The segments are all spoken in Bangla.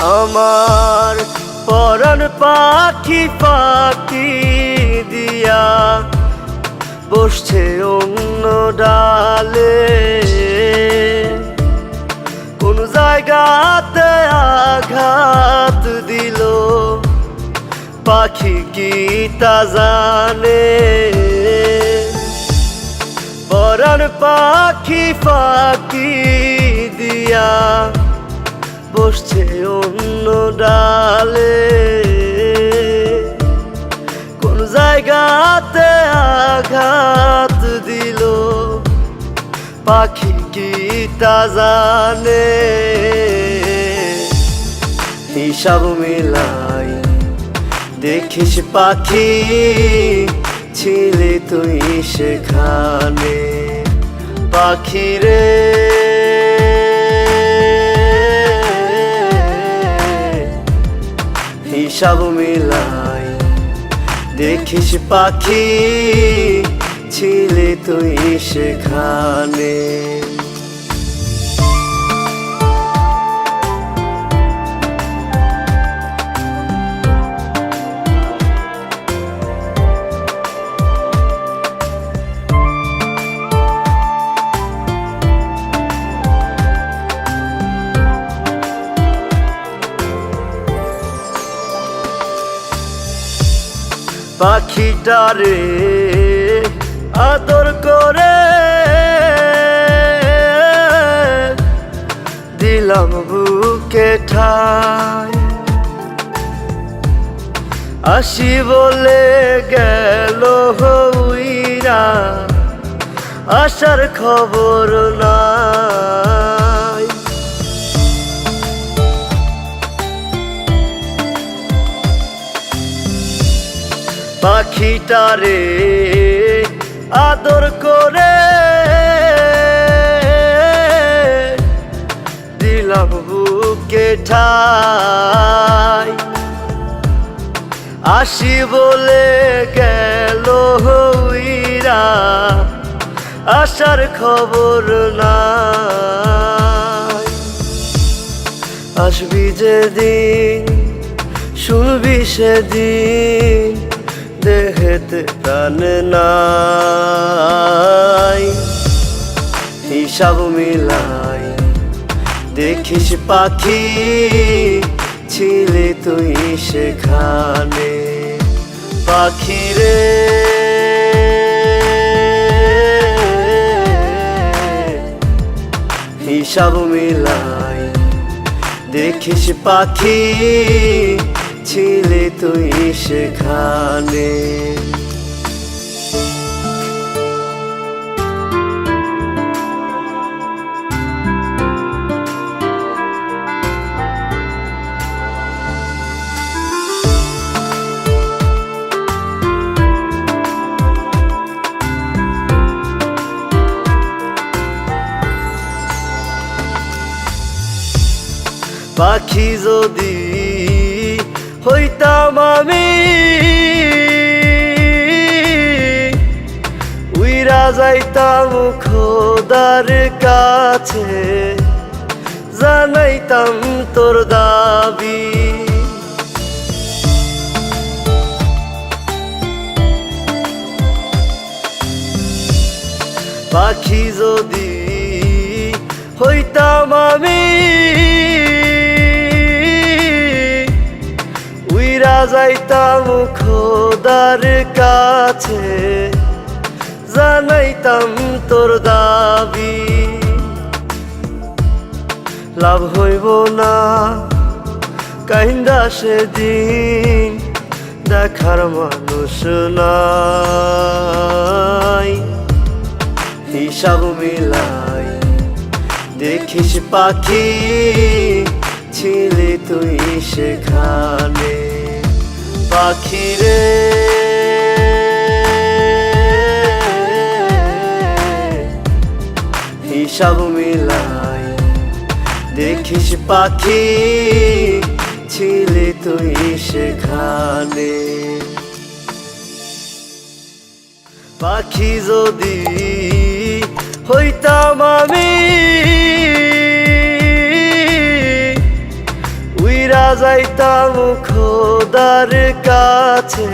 আমার পরন পাখি পাখি দিয়া বসছে অন্য ডালে। কোন জায়গাতে আঘাত দিল? পাখি কি তা জানে? পরাণ পাখি পাখি দিয়া বসছে ডালে কোন জায়গাতে আঘাত দিল? পাখি কি তা জানে? হিসাব মিলাই দেখিস পাখি, ছিলে তুই সেখানে। পাখি রে হিসাব মিলাই। দেখিস পাখি ছিলে তুই সেখানে। পাখিটারে আদর করে দিলাম বুকে ঠাই। আসি বলে গেল হইরা আসার খবর নাই পাখিটারে আদর করে দিলাম বুকে ঠাই। আসি বলে গেল হইরা আসার খবর না আসবি যেদিন শুনবি সেদিন দেহেতে প্রাণ নাই। হিসাব মিলাই দেখিস পাখি, ছিলে তুই সেখানে। পাখি রে। হিসাব মিলাই দেখিস পাখি ছিলে তুই সেখানে। পাখি যদি হইতাম আমি। উইরা যাইতাম খোদার কাছে জানাইতাম তোর দাবি। পাখি যদি হইতাম আমি যাইতাম খোদার কাছে, জানাইতাম তোর দাবি। লাভ হইব না কাহিন্দা সেদিন দেখার মানুষ নাই। হিসাব মিলাই দেখিস পাখি, ছিলে তুই সেখানে। পাখি রে। হিসাব মিলাই দেখিস পাখি ছিলে তুই সেখানে। পাখি যদি হইতাম আমি যাইতাম খোদার কাছে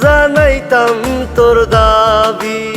জানাইতাম তোর দাবি।